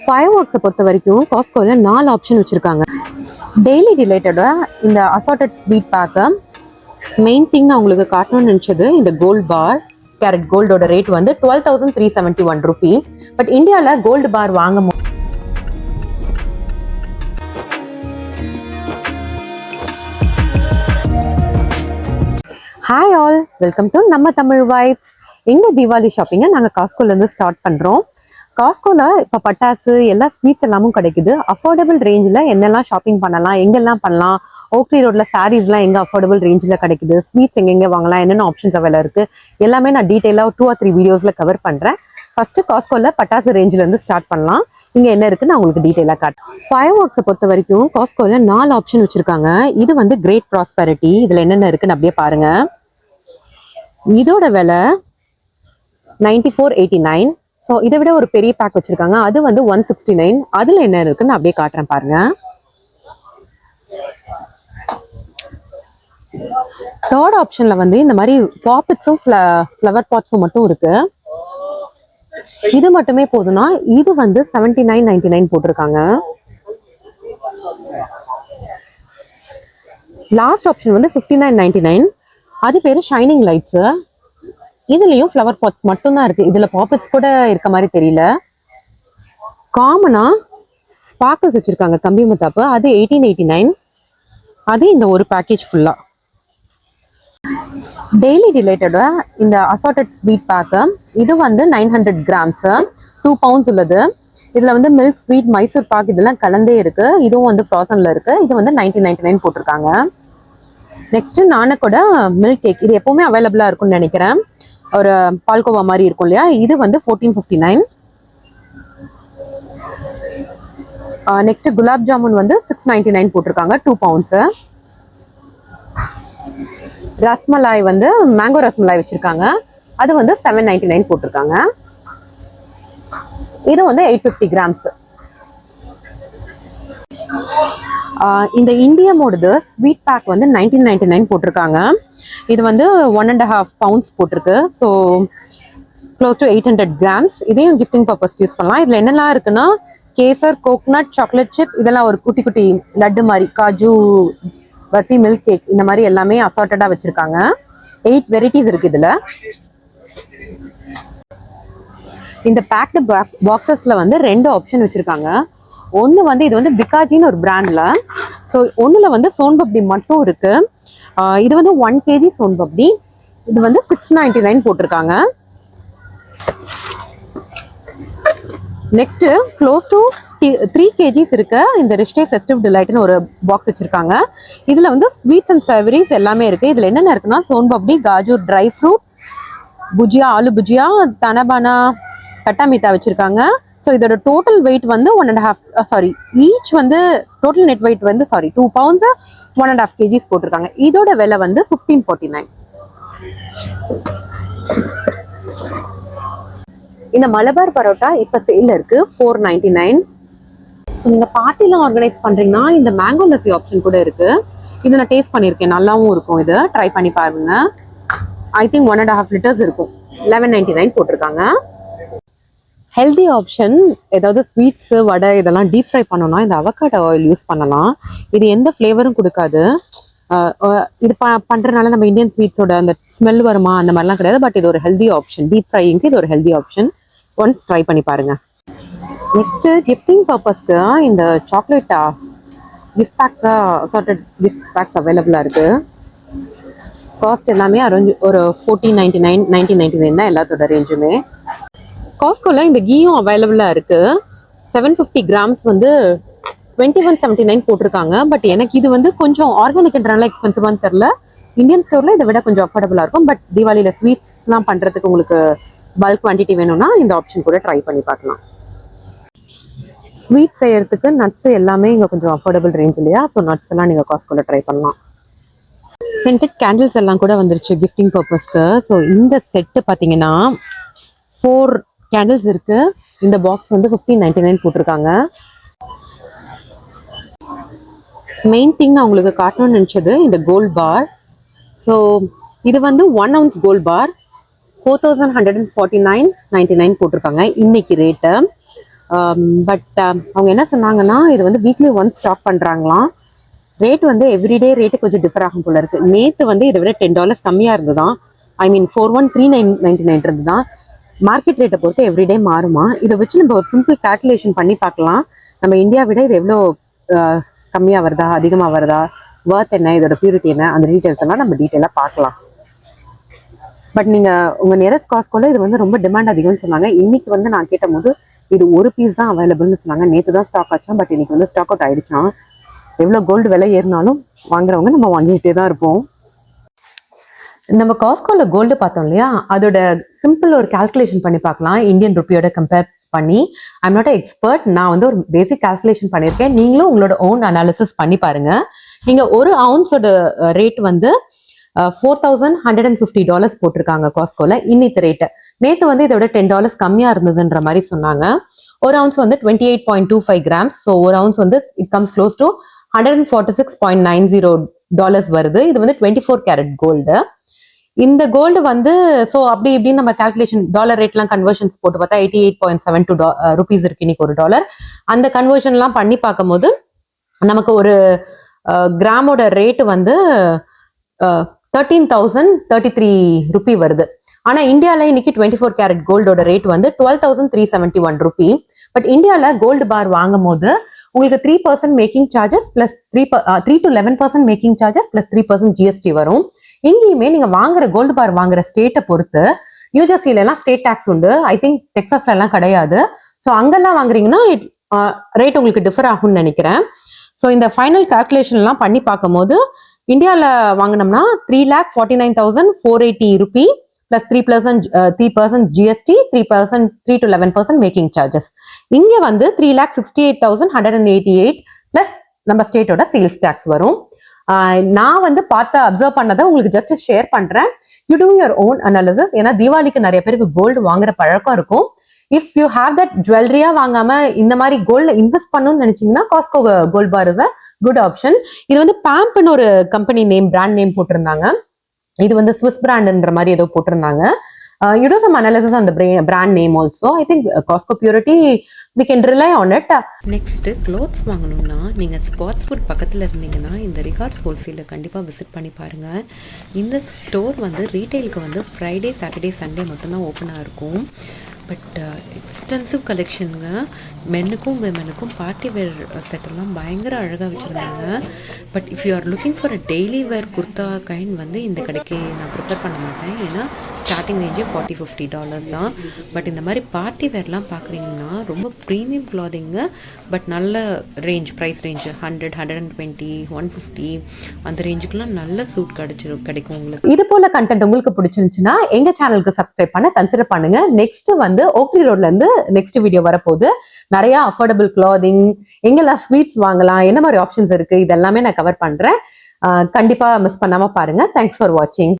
Fire ஒர்க்ஸை பொறுத்த வரைக்கும் காஸ்கோவில் நாலு ஆப்ஷன் வச்சுருக்காங்க. டெய்லி ரிலேட்டடாக இந்த அசார்டட் ஸ்வீட் பேக்கை மெயின் திங் நான் உங்களுக்கு காட்டணும்னு நினச்சது இந்த கோல்ட் பார் கேரட் கோல்டோட ரேட் வந்து twelve thousand three seventy one rupee but இந்தியாவில் கோல்டு பார் வாங்கும் போது ஹாய் ஆல் வெல்கம் டு நம்ம தமிழ் வைப்ஸ் எங்கள் தீபாவளி ஷாப்பிங்கை நாங்கள் காஸ்கோலேருந்து ஸ்டார்ட் பண்ணுறோம் காஸ்கோல இப்போ பட்டாசு எல்லா ஸ்வீட்ஸ் எல்லாமும் கிடைக்குது. அஃபோர்டபுள் ரேஞ்சில் என்னெல்லாம் ஷாப்பிங் பண்ணலாம் எங்கெல்லாம் பண்ணலாம்? ஓக்லி ரோட்ல சாரீஸ்லாம் எங்கே அஃபோர்டபுள் ரேஞ்சில் கிடைக்குது? ஸ்வீட்ஸ் எங்கெங்கே வாங்கலாம்? என்னென்ன ஆப்ஷன்ஸ் அவைல இருக்கு? எல்லாமே நான் டீட்டெயிலாக டூ ஆர் த்ரீ வீடியோஸில் கவர் பண்ணுறேன் ஃபர்ஸ்ட் காஸ்கோல பட்டாசு ரேஞ்சில இருந்து ஸ்டார்ட் பண்ணலாம். இங்கே என்ன இருக்குன்னு நான் உங்களுக்கு டீட்டெயிலாக காட்டுறேன். ஃபயர் ஒர்க்ஸை பொறுத்த வரைக்கும் காஸ்கோல நாலு ஆப்ஷன் வச்சிருக்காங்க. இது வந்து கிரேட் ப்ராஸ்பெரிட்டி இதில் என்னென்ன இருக்குன்னு அப்படியே பாருங்க. இதோட விலை ninety four eighty nine so இதை விட ஒரு பெரிய பேக் வச்சிருக்காங்க. அது வந்து ஒன் சிக்ஸ்டி நைன் அதில் என்ன இருக்குன்னு அப்படியே காட்டுறேன் பாருங்க. தேர்ட் ஆப்ஷனில் வந்து இந்த மாதிரி பாப்பட்ஸும் ஃப்ளவர் பாட்ஸும் மட்டும் இருக்கு. இது மட்டுமே போதும்னா இது வந்து செவன்டி நைன் நைன்டி நைன் போட்டிருக்காங்க. லாஸ்ட் ஆப்ஷன் வந்து ஃபிஃப்டி நைன் நைன்டி நைன் அது பேர் ஷைனிங் லைட்ஸு இதுலயும் ஃப்ளவர் பாட்ஸ் மட்டும்தான் இருக்கு. இதுல பாப்பட்ஸ் கூட இருக்க மாதிரி தெரியல. காமனா ஸ்பார்க்கல்ஸ் வச்சிருக்காங்க கம்பி முத்தாப்பு. அது எயிட்டீன் எயிட்டி நைன் அது இந்த ஒரு பேக்கேஜ் ஃபுல்லா டெய்லி ரிலேட்டடா இந்த அசார்டட் ஸ்வீட் பேக்கு இது வந்து nine hundred grams two pounds உள்ளது. இதுல வந்து மில்க் ஸ்வீட் மைசூர் பாக் இதெல்லாம் கலந்தே இருக்கு. இதுவும் வந்து ஃப்ராசன்ல இருக்கு. இது வந்து நைன்டீன் நைன்டி நைன் போட்டிருக்காங்க. நெக்ஸ்ட் நானக்கோட மில்க் கேக் இது எப்பவுமே அவைலபிளா இருக்கும்னு நினைக்கிறேன். ஒரு பால்கோவா மாதிரி இருக்கும் இல்லையா? இது வந்து fourteen fifty nine next gulab jamun வந்து சிக்ஸ் நைன்டி நைன் போட்டிருக்காங்க டூ பவுண்ட்ஸு ரஸ்மலாய் வந்து மேங்கோ ரஸ்மலாய் வச்சிருக்காங்க. அது வந்து செவன் நைன்டி நைன் போட்டிருக்காங்க. இது வந்து எயிட் ஃபிஃப்டி கிராம்ஸ் இந்த இந்தியமோடது ஸ்வீட் பேக் வந்து நைன்டீன் நைன்டி நைன் போட்டிருக்காங்க. இது வந்து ஒன் அண்ட் ஹாஃப் பவுண்ட்ஸ் போட்டிருக்கு. So close to eight hundred grams இதையும் கிஃப்டிங் பர்பஸ்க்கு யூஸ் பண்ணலாம். இதில் என்னெல்லாம் இருக்குன்னா கேசர் கோக்னட் சாக்லேட் சிப் இதெல்லாம் ஒரு குட்டி குட்டி லட்டு மாதிரி காஜு பர்ஃபி மில்க் கேக் இந்த மாதிரி எல்லாமே அசார்ட்டடாக வச்சுருக்காங்க. எயிட் வெரைட்டிஸ் இருக்கு இதில். இந்த பேக்டு பாக்ஸஸில் வந்து ரெண்டு ஆப்ஷன் வச்சுருக்காங்க. ஒன்று வந்து இது வந்து பிகாஜின்னு ஒரு பிராண்டில் ஸோ ஒன்றில் வந்து சோன்பப்டி மட்டும் இருக்கு. இது வந்து ஒன் கேஜி சோன்பப்டி இது வந்து சிக்ஸ் நைன்டி நைன் போட்டிருக்காங்க next close to three KGs இருக்க. இந்த ரிஷ்டே ஃபெஸ்டிவ் டிலைட்னு ஒரு பாக்ஸ் வச்சிருக்காங்க. இதுல வந்து ஸ்வீட்ஸ் அண்ட் சர்வரிஸ் எல்லாமே இருக்கு. இதுல என்னென்ன இருக்குன்னா சோன்பப்டி காஜூர் ட்ரை ஃப்ரூட் புஜியா ஆலு புஜியா தனபானா கட்டா வச்சுருக்காங்க வச்சிருக்காங்க. ஸோ இதோட டோட்டல் வெயிட் வந்து one and half sorry each வந்து டோட்டல் நெட் வெயிட் வந்து sorry two pounds one and half KGs போட்டிருக்காங்க. இதோட விலை வந்து ஃபிஃப்டீன் ஃபார்ட்டி நைன் இந்த மலபார் பரோட்டா இப்போ சேல்ல இருக்கு ஃபோர் நைன்டி நைன் ஸோ நீங்கள் பார்ட்டிலாம் ஆர்கனைஸ் பண்ணுறீங்கன்னா இந்த மேங்கோ லஸ்ஸி ஆப்ஷன் கூட இருக்கு. இதை நான் டேஸ்ட் பண்ணியிருக்கேன். நல்லாவும் இருக்கும் இது. ட்ரை பண்ணி பாருங்க. I think one and half litres இருக்கும். லெவன் நைன்டி நைன் போட்டிருக்காங்க. ஹெல்தி ஆப்ஷன் ஏதாவது ஸ்வீட்ஸு வடை இதெல்லாம் டீப் ஃப்ரை பண்ணோம்னா இந்த அவக்காடோ ஆயில் யூஸ் பண்ணலாம். இது எந்த ஃப்ளேவரும் கொடுக்காது. இது ப பண்ணுறதுனால நம்ம இந்தியன் ஸ்வீட்ஸோட அந்த ஸ்மெல் வருமா அந்த மாதிரிலாம் கிடையாது. பட் இது ஒரு ஹெல்தி ஆப்ஷன் டீப் ஃப்ரைங்க்கு இது ஒரு ஹெல்தி ஆப்ஷன் ஒன்ஸ் ட்ரை பண்ணி பாருங்க. நெக்ஸ்ட்டு கிஃப்டிங் பர்பஸ்க்கு இந்த சாக்லேட்டா கிஃப்ட் பேக்ஸாக அசார்டட் கிஃப்ட் பேக்ஸ் அவைலபிளாக இருக்குது காஸ்ட் எல்லாமே அரௌண்ட் ஒரு fourteen ninety nine nineteen ninety nine தான் எல்லாத்தோட ரேஞ்சுமே காஸ்கோவில் இந்த கீயும் அவைலபிளாக இருக்குது செவன் ஃபிஃப்டி கிராம்ஸ் வந்து டுவெண்ட்டி ஒன் செவன்ட்டி நைன் போட்டிருக்காங்க. பட் எனக்கு இது வந்து கொஞ்சம் ஆர்கானிக்ன்றனால எக்ஸ்பென்சிவான்னு தெரில இந்தியன் ஸ்டோரில் இதை விட கொஞ்சம் அஃபோர்டபுளாக இருக்கும். பட் தீபாவளியில் ஸ்வீட்ஸ்லாம் பண்ணுறதுக்கு உங்களுக்கு பல்க் குவான்டிட்டி வேணும்னா இந்த ஆப்ஷன் கூட ட்ரை பண்ணி பார்க்கலாம். ஸ்வீட் செய்யறதுக்கு நட்ஸ் எல்லாமே இங்கே கொஞ்சம் அஃபோர்டபுள் ரேஞ்ச் இல்லையா? ஸோ நட்ஸ் எல்லாம் நீங்கள் காஸ்கோவில் ட்ரை பண்ணலாம். சென்டட் கேண்டில்ஸ் எல்லாம் கூட வந்துருச்சு கிஃப்டிங் பர்பஸ்க்கு ஸோ இந்த செட்டு பார்த்தீங்கன்னா ஃபோர் கேண்டில்ஸ் இருக்கு. இந்த பாக்ஸ் வந்து ஃபிஃப்டீன் நைன்டி நைன் போட்டிருக்காங்க. மெயின் திங் நான் உங்களுக்கு காட்டணும்னு நினச்சது இந்த கோல்ட் பார் ஸோ இது வந்து one ounce gold bar four thousand hundred and forty nine ninety nine போட்டிருக்காங்க இன்னைக்கு ரேட்டு பட் um, um, அவங்க என்ன சொன்னாங்கன்னா இது வந்து வீக்லி ஒன்ஸ் ஸ்டாக் பண்ணுறாங்களாம் ரேட் வந்து எவ்ரிடே ரேட்டு கொஞ்சம் டிஃபர் ஆகும் போல இருக்குது நேற்று வந்து இதை விட டென் டாலர்ஸ் கம்மியாக இருந்ததுதான் I mean four one three nine ninety nine இருந்ததுதான் மார்க்கெட் ரேட்டை பொறுத்து எவ்ரிடே மாறுமா? இதை வச்சு நம்ம ஒரு சிம்பிள் கால்குலேஷன் பண்ணி பார்க்கலாம். நம்ம இந்தியா விட இது எவ்வளோ கம்மியாக வருதா? அதிகமாக வருதா? ஒர்த் என்ன? இதோட பியூரிட்டி என்ன? அந்த டீட்டெயில்ஸ் எல்லாம் நம்ம டீட்டெயிலாக பார்க்கலாம். பட் நீங்கள் உங்கள் நியரஸ்ட் காஸ்கோல இது வந்து ரொம்ப டிமாண்ட் அதிகம்னு சொன்னாங்க. இன்னைக்கு வந்து நான் கேட்டபோது இது ஒரு பீஸ் தான் அவைலபிள்னு சொன்னாங்க. நேற்று தான் ஸ்டாக் ஆச்சான் பட் இன்னைக்கு வந்து ஸ்டாக் அவுட் ஆயிடுச்சான் எவ்வளோ கோல்டு விலை ஏறினாலும் வாங்குறவங்க நம்ம வாங்கிக்கிட்டே தான் இருப்போம். நம்ம காஸ்கோல கோல்டு பார்த்தோம் இல்லையா? அதோட சிம்பிள் ஒரு கால்குலேஷன் பண்ணி பார்க்கலாம். இந்தியன் ருப்பியோட கம்பேர் பண்ணி. ஐம் நாட் எக்ஸ்பர்ட் நான் வந்து ஒரு பேசிக் கால்குலேஷன் பண்ணியிருக்கேன். நீங்களும் உங்களோட ஓன் அனாலிசிஸ் பண்ணி பாருங்க. நீங்க ஒரு அவுன்ஸோட ரேட் வந்து four thousand hundred and fifty dollars போட்டிருக்காங்க காஸ்கோல இன்னித்து ரேட்டு நேற்று வந்து இதோட டென் டாலர்ஸ் கம்மியாக இருந்ததுன்ற மாதிரி சொன்னாங்க. ஒரு அவுன்ஸ் வந்து twenty eight point two five grams so ஒரு அவுன்ஸ் வந்து it comes close to hundred and forty six point nine zero dollars வருது. இது வந்து டுவெண்ட்டி ஃபோர் கேரட் கோல்டு இந்த கோல்டு வந்து ஸோ அப்படி இப்படின்னு நம்ம கால்குலேஷன் டாலர் ரேட்லாம் கன்வர்ஷன்ஸ் போட்டு பார்த்தா eighty eight point seven two rupees இருக்கு இன்னைக்கு ஒரு டாலர் அந்த கன்வர்ஷன்லாம் பண்ணி பார்க்கும்போது நமக்கு ஒரு uh, கிராமோட ரேட்டு வந்து thirteen thousand thirty three rupee வருது. ஆனா இந்தியாவில் இன்னைக்கு டுவெண்ட்டி ஃபோர் கேரட் கோல்டோட ரேட் வந்து twelve thousand three seventy one rupee but இந்தியாவில் கோல்டு பார் வாங்கும் போது உங்களுக்கு three percent making charges plus three three to eleven percent making charges plus three percent GST வரும். இங்கேயுமே நீங்க வாங்குற கோல்டு பார் வாங்குற ஸ்டேட்டை பொறுத்து நியூஜெர்சில எல்லாம் ஸ்டேட் டேக்ஸ் உண்டு. ஐ திங்க் டெக்ஸாஸ்ல எல்லாம் கிடையாது. ஸோ அங்கெல்லாம் வாங்குறீங்கன்னா ரேட் உங்களுக்கு டிஃபர் ஆகும்னு நினைக்கிறேன். ஸோ இந்த ஃபைனல் கால்குலேஷன்லாம் பண்ணி பார்க்கும்போது இந்தியாவில் வாங்கினோம்னா three lakh forty nine thousand four eighty rupee plus three percent three percent GST three percent three to eleven percent making charges இங்கே வந்து three lakh sixty eight thousand hundred and eighty eight plus நம்ம ஸ்டேட்டோட sales tax வரும். நான் வந்து பார்த்து observe பண்ணதை உங்களுக்கு ஜஸ்ட் ஷேர் பண்றேன். You do your own analysis ஏன்னா தீபாவளிக்கு நிறைய பேருக்கு கோல்டு வாங்குற பழக்கம் இருக்கும். இஃப் யூ ஹாவ் தட் ஜுவல்லரியா வாங்காம இந்த மாதிரி கோல்ட்ல இன்வெஸ்ட் பண்ணணும்னு நினைச்சீங்கன்னா Costco gold bar is a good option இது வந்து பேம்ப்னு ஒரு கம்பெனி நேம் பிராண்ட் நேம் போட்டிருந்தாங்க. இது வந்து ஸ்விஸ் பிராண்ட்ன்ற மாதிரி ஏதோ போட்டிருந்தாங்க. யூ டூ சம் அனாலிசிஸ் அந்த brand name also I think Costco purity we can rely on it next clothes வாங்கணும்னா நீங்கள் ஸ்பாட்ஸ் ஃபுட் பக்கத்தில் இருந்தீங்கன்னா இந்த ரிகார்ட்ஸ் ஹோல்சேலில் கண்டிப்பாக விசிட் பண்ணி பாருங்கள் இந்த ஸ்டோர் வந்து ரீட்டைலுக்கு வந்து ஃப்ரைடே சாட்டர்டே சண்டே மட்டும்தான் ஓப்பனாக இருக்கும். பட் எக்ஸ்டென்சிவ் கலெக்ஷனுங்க மென்னுக்கும் விமனுக்கும் பார்ட்டி வேர் செட்டெல்லாம் பயங்கர அழகாக வச்சுருந்தாங்க. But if you are looking for a daily wear kurta kind வந்து இந்த கடைக்கு நான் ப்ரிஃபர் பண்ண மாட்டேன். ஏன்னா ஸ்டார்டிங் ரேஞ்சே ஃபார்ட்டி ஃபிஃப்டி டாலர்ஸ் தான். பட் இந்த மாதிரி பார்ட்டி வேர்லாம் பார்க்குறீங்கன்னா ரொம்ப ப்ரீமியம் கிளாதிங்கு பட் நல்ல range price range hundred hundred and twenty one fifty அந்த ரேஞ்சுக்குலாம் நல்ல சூட் கிடச்சிரும் கிடைக்கும் உங்களுக்கு. இது போல் கண்டென்ட் உங்களுக்கு பிடிச்சிருந்துச்சுன்னா எங்கள் சேனலுக்கு சப்ஸ்கிரைப் பண்ண கன்சிடர் பண்ணுங்கள் நெக்ஸ்ட்டு வந்து ஓக்ரி ரோட்ல இருந்து நெக்ஸ்ட் வீடியோ வரப்போகுது. நிறைய அஃபோர்டபுள் கிளாதிங் எங்கெல்லாம் ஸ்வீட்ஸ் வாங்கலாம் என்ன மாதிரி ஆப்ஷன்ஸ் இருக்கு இதெல்லாமே நான் கவர் பண்றேன். கண்டிப்பாக கண்டிப்பா மிஸ் பண்ணாம பாருங்க. தேங்க்ஸ் ஃபார் வாட்சிங்